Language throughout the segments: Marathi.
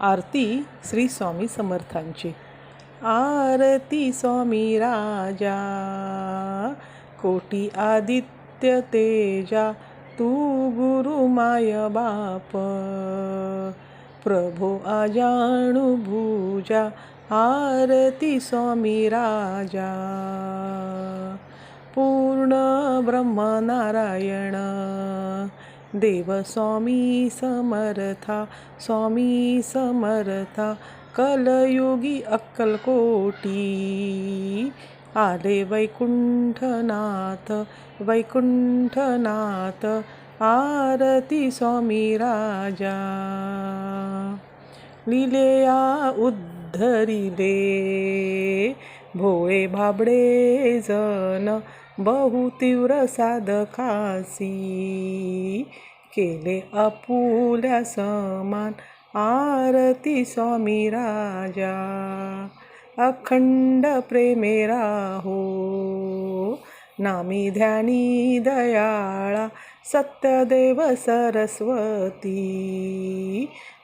आरती श्री स्वामी समर्थांची. आरती स्वामी राजा कोटी आदित्य तेजा तू गुरु माय बाप. प्रभो अजाणु भुजा आरती स्वामी राजा. पूर्ण ब्रह्मनारायण देव स्वामी समर्था स्वामी समर्था कलयुगी अक्कलकोटी आले वैकुंठनाथ वैकुंठनाथ आरती स्वामी राजा. लिलेया उद्धरिले भोळे भाबडे जन बहु तीव्र साधकासी. केले आपुल्या समान आरती स्वामी राजा. अखंड प्रेमे राहो. नामी ध्यानी दयाळा सत्यदेव सरस्वती.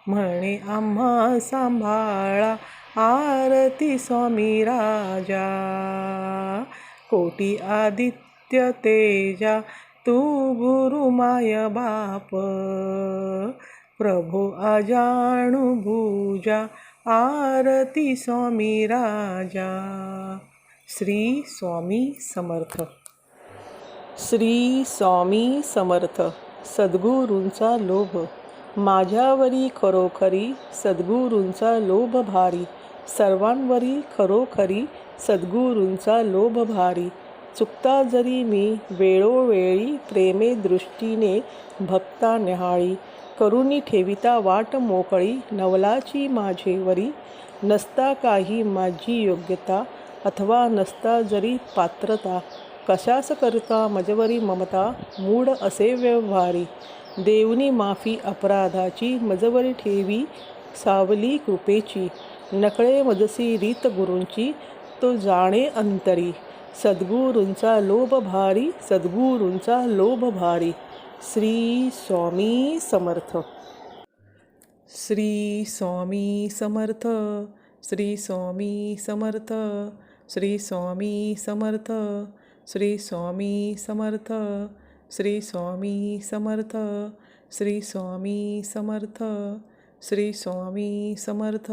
म्हणे आम्हा सांभाळा आरती स्वामी राजा. कोटी आदित्य तेजा तू गुरु माय बाप प्रभो अजाणु भुजा आरती स्वामी राजा. श्री स्वामी समर्थ. श्री स्वामी समर्थ. सद्गुरूंचा लोभ. माझ्यावरी खरोखरी सद्गुरूंचा लोभ भारी. सर्वांवरी खरोखरी सद्गुरूंचा लोभ भारी. चुकता जरी मी वेळोवेळी प्रेमे दृष्टीने भक्ता निहाळी करुणी ठेविता वाट मोकळी नवलाची माझेवरी नसता काही माझी योग्यता अथवा नसता जरी पात्रता कशास करता मजवरी ममता मूड असे व्यवहारी देवनी माफी अपराधाची मजवरी ठेवी सावली कृपेची नकळे मजसी रीत गुरूंची तो जाणे अंतरी. सद्गुरूंचा लोभ भारी सद्गुरूंचा लोभ भारी. श्री स्वामी समर्थ. श्री स्वामी समर्थ श्री स्वामी समर्थ श्री स्वामी समर्थ श्री स्वामी समर्थ श्री स्वामी समर्थ श्री स्वामी समर्थ श्री स्वामी समर्थ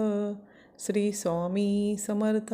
श्री स्वामी समर्थ